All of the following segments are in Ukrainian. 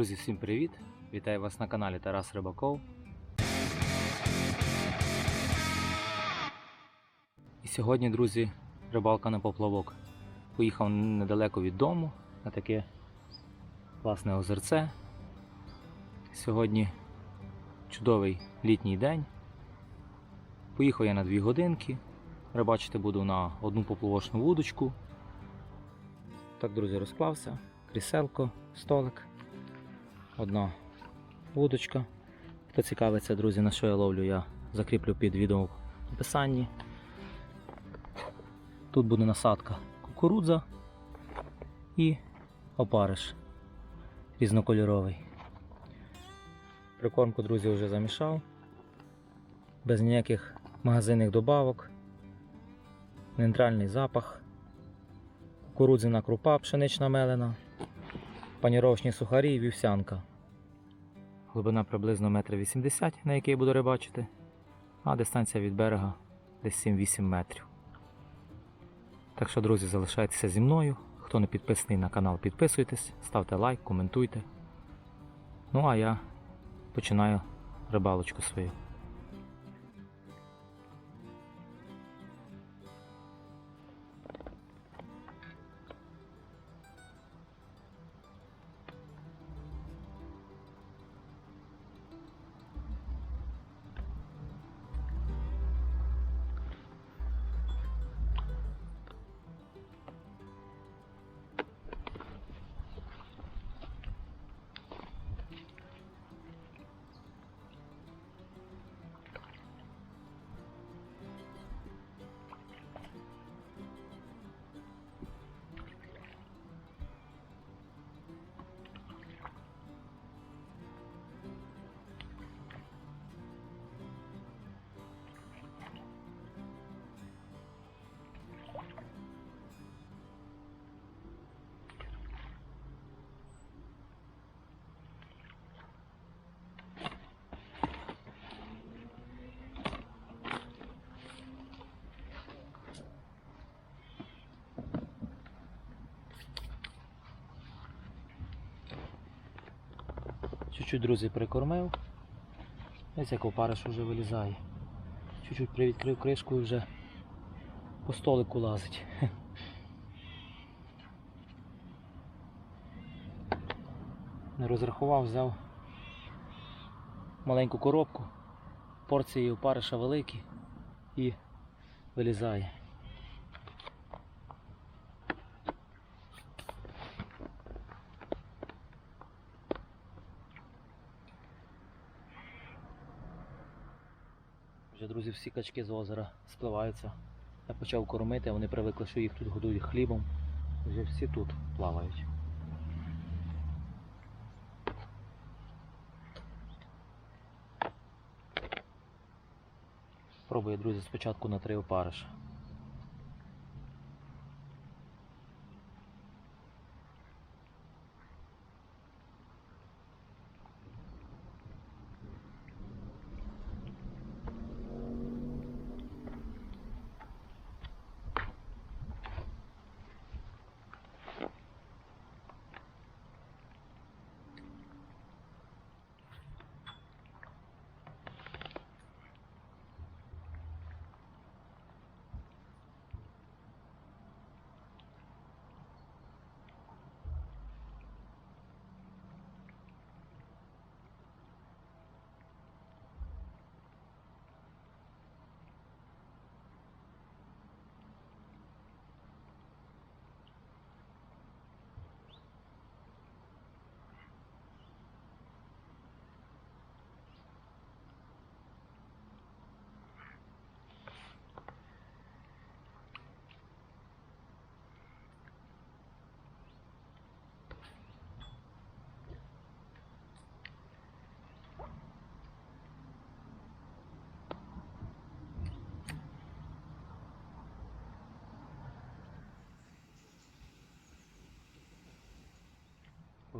Друзі, всім привіт! Вітаю вас на каналі Тарас Рибаков. І сьогодні, друзі, рибалка на поплавок. Поїхав недалеко від дому на таке класне озерце. Сьогодні чудовий літній день. Поїхав я на 2 годинки. Рибачити буду на одну поплавочну вудочку. Так, друзі, розклався. Кріселко, столик, одна вудочка. Хто цікавиться, друзі, на що я ловлю, я закріплю під відео в описанні. Тут буде насадка кукурудза і опариш різнокольоровий. Прикормку, друзі, вже замішав, без ніяких магазинних добавок, нейтральний запах, кукурудзяна крупа пшенична мелена, паніровочні сухарі і вівсянка. Глибина приблизно 1,80 м, на який буду рибачити, а дистанція від берега десь 7-8 метрів. Так що, друзі, залишайтеся зі мною. Хто не підписаний на канал, підписуйтесь, ставте лайк, коментуйте. Ну а я починаю рибалочку свою. Чуть-чуть, друзі, прикормив. Ось як опариш вже вилізає. Чуть-чуть привідкрив кришку і вже по столику лазить. Не розрахував, взяв маленьку коробку, порції опариша великі і вилізає. Друзі, всі качки з озера спливаються. Я почав кормити, вони привикли, що їх тут годують хлібом. Вже всі тут плавають. Пробую, друзі, спочатку на три опариша.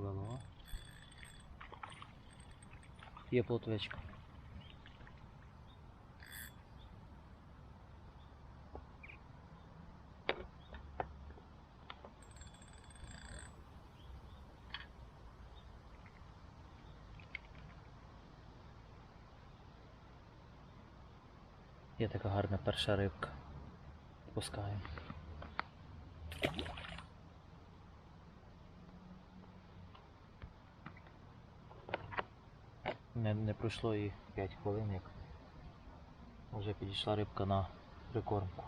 повело. Ну, Є плотвичка. Є така гарна перша рибка. Пускаємо. Не, не пройшло і 5 хвилин, як вже підійшла рибка на прикормку.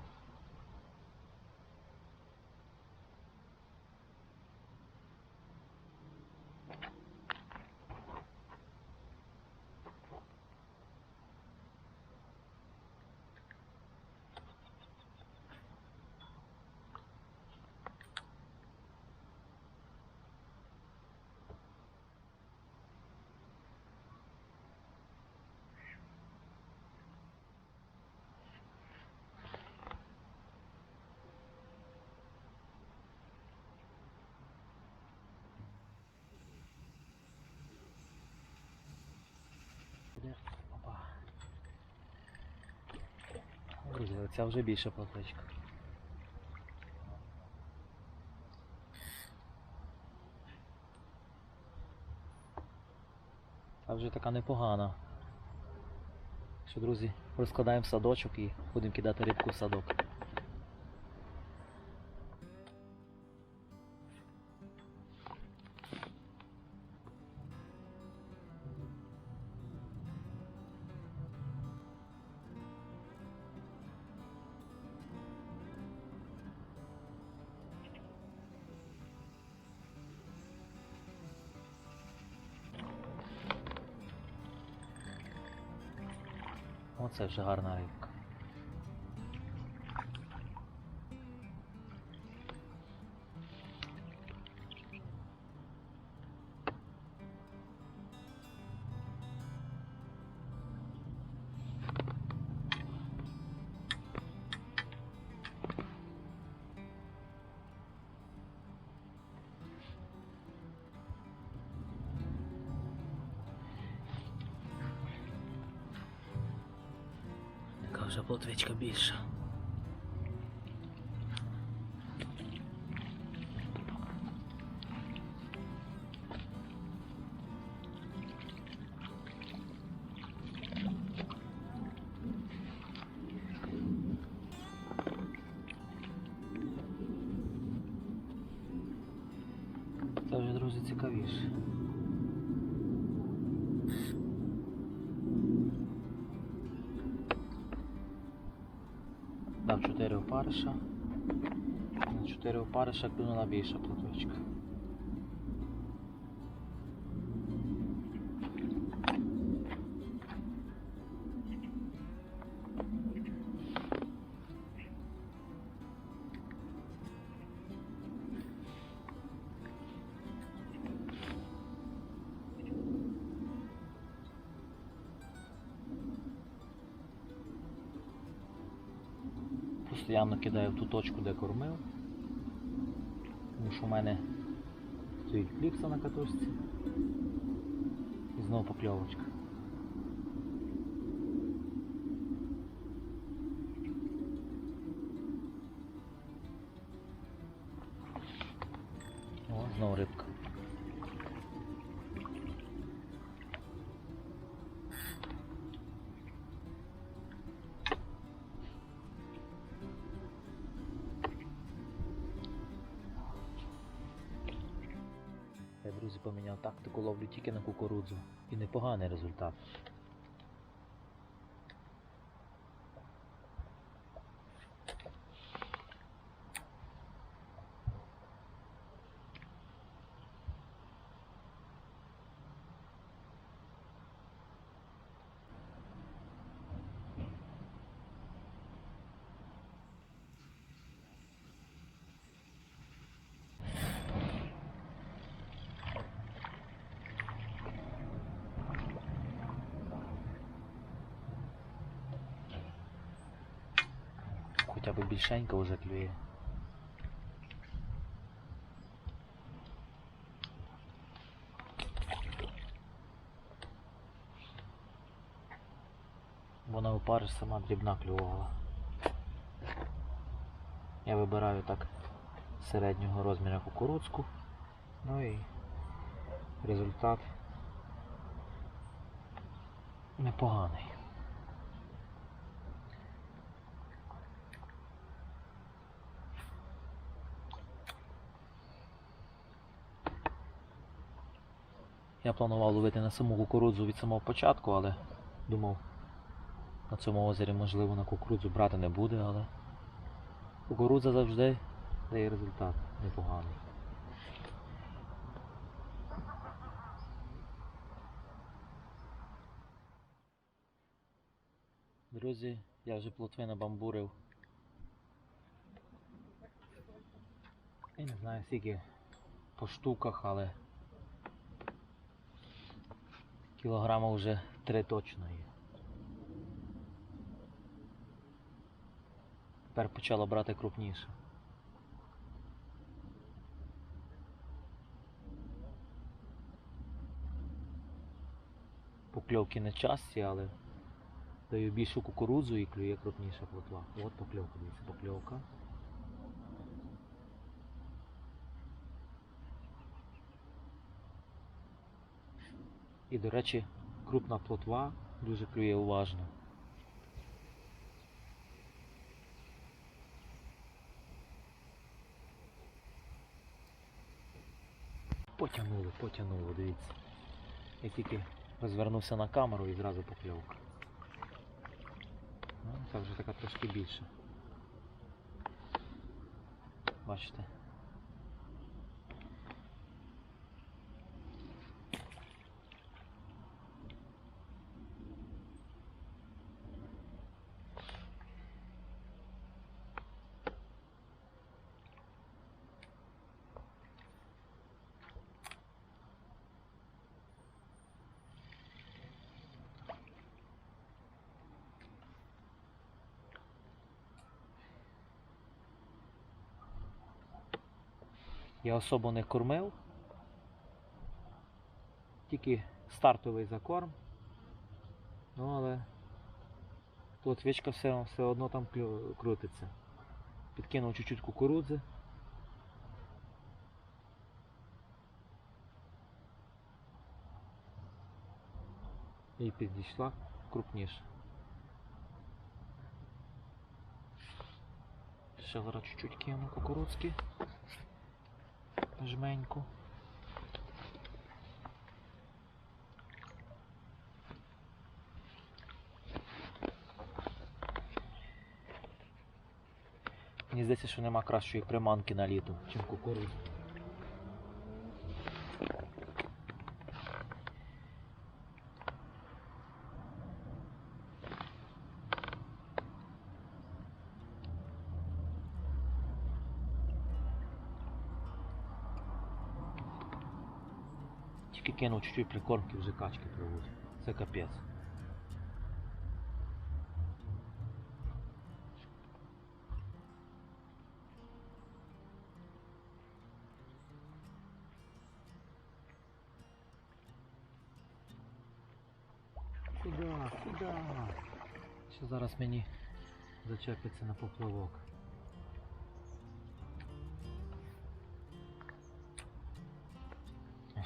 Буде. Опа. Друзі, ця вже більша платочка. Та вже така непогана. Що, друзі, розкладаємо садочок і будемо кидати рибку в садок. Оце вже гарна рибка. Вже плотвичка більша. Це вже, друзі, цікавіше. Опариша. На 4 опариша клюнула більша платочка. Постоянно кидаю в ту точку, де кормив. Тому що в мене стоїть кліпса на катушці. І знову покльовочка. О, знову рибка. Я, друзі, поміняв тактику ловлю тільки на кукурудзу. І непоганий результат. Хоча б більшенько вже клює. Вона опариш сама дрібна клювала. Я вибираю так середнього розміру кукурудзку. Ну і результат непоганий. Я планував ловити на саму кукурудзу від самого початку, але думав, на цьому озері можливо на кукурудзу брати не буде, але кукурудза завжди дає результат непоганий. Друзі, я вже плотви набамбурив. Я не знаю скільки по штуках, але кілограма вже три точно є. Тепер почала брати крупніше. Покльовки не часті, але даю більшу кукурудзу і клює крупніша плотва. От покльовка, дивіться, покльовка. І, до речі, крупна плотва дуже клює уважно. Потягнуло, потягнуло, дивіться. Я тільки розвернувся на камеру і зразу покльовка. Ну, це вже така трошки більша. Бачите? Я особо не кормив. Тільки стартовий закорм. Ну але плотвичка все, все одно там крутиться. Підкинув чуть-чуть кукурудзи. І підійшла крупніше. Ще зараз чуть-чуть кину кукурудзки. Жменьку. Мені здається, що нема кращої приманки на літо, чим кукурудза. Тільки кинув чуть-чуть прикормки, вже качки пливуть. Це капець. Куда? Куда? Що зараз мені зачепиться на поплавок.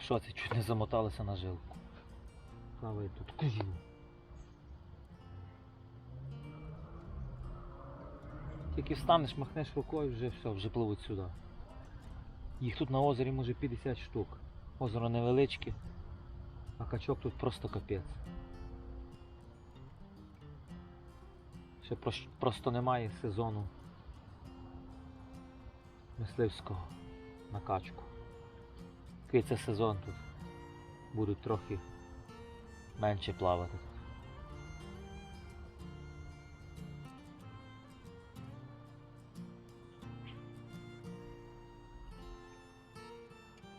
Що це? Чуть не замоталися на жилку. Плаває тут козіл. Тільки встанеш, махнеш рукою, вже все, вже пливуть сюди. Їх тут на озері може 50 штук. Озеро невеличке, а качок тут просто капець. Ще просто немає сезону мисливського на качку. Такий це сезон тут. Будуть трохи менше плавати.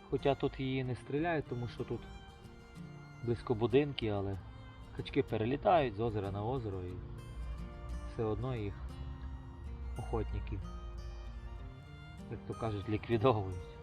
Хоча тут її не стріляють, тому що тут близько будинки, але качки перелітають з озера на озеро і все одно їх охотники, як то кажуть, ліквідовують.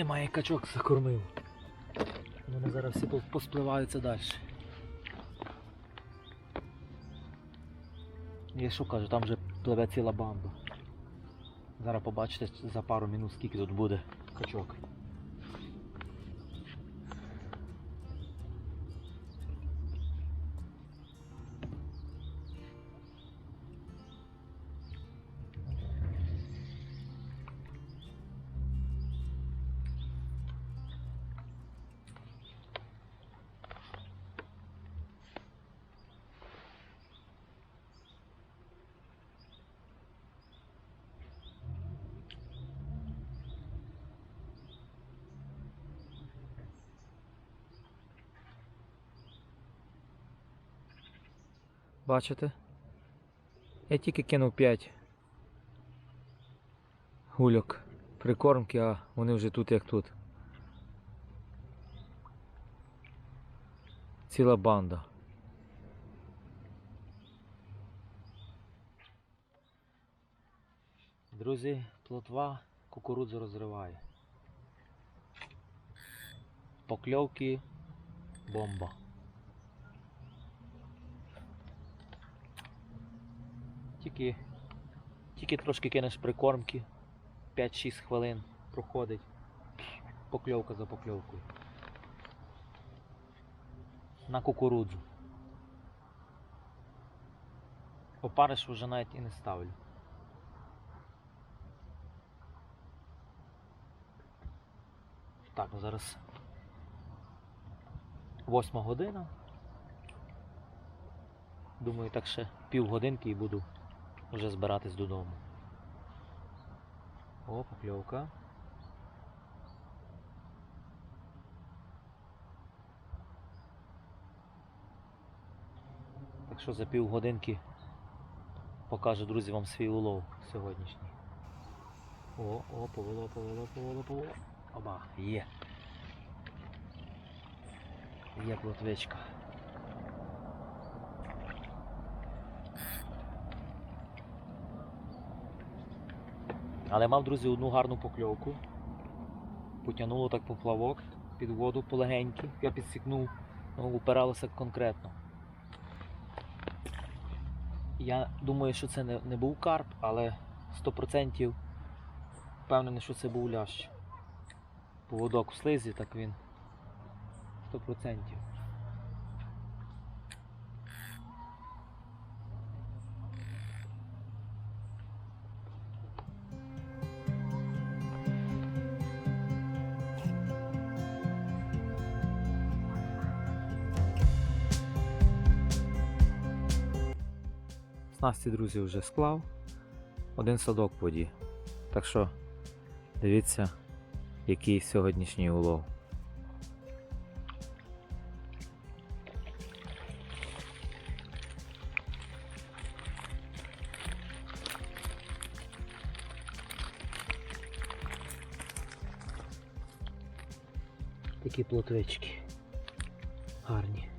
немає качок закормив. Вони зараз всі поспливаються далі. Я що кажу, там вже пливе ціла банда. Зараз побачите за пару мінут скільки тут буде качок. Бачите? Я тільки кинув 5 гульок прикормки, а вони вже тут як тут. Ціла банда. Друзі, плотва кукурудзу розриває. Покльовки бомба. Тільки, тільки трошки кинеш прикормки, 5-6 хвилин проходить. Покльовка за покльовкою. На кукурудзу. Опариш вже навіть і не ставлю. Так, зараз восьма година. Думаю, так ще півгодинки і буду вже збиратись додому. О, покльовка. Так що за півгодинки покажу, друзі, вам свій улов сьогоднішній. О, о, повело, повело, повело, повело. Оба, є. Є плотвичка. Але мав, друзі, одну гарну покльовку. Потягнуло так поплавок під воду полегеньки. Я підсікнув, ну, упиралося конкретно. Я думаю, що це не, не був карп, але 100% впевнений, що це був лящ. Поводок в слизі, так він 100%. Снасті, друзі, вже склав. Один садок в воді. Так що дивіться, який сьогоднішній улов. Такі плотвички. Гарні.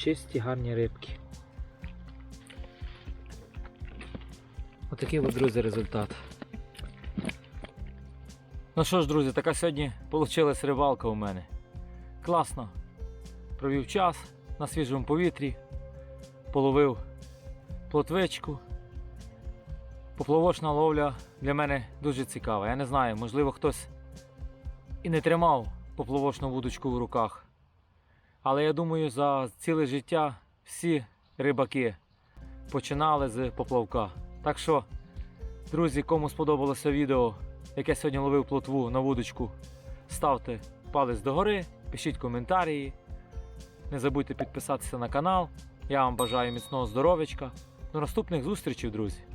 Чисті гарні рибки. Отакий от, друзі, результат. Ну що ж, друзі, така сьогодні вийшла рибалка у мене. Класно. Провів час на свіжому повітрі, половив плотвичку. Поплавочна ловля для мене дуже цікава. Я не знаю, можливо, хтось і не тримав поплавочну вудочку в руках. Але я думаю, за ціле життя всі рибаки починали з поплавка. Так що, друзі, кому сподобалося відео, яке сьогодні ловив плотву на вудочку, ставте палець догори, пишіть коментарі. Не забудьте підписатися на канал. Я вам бажаю міцного здоров'ячка. До наступних зустрічей, друзі!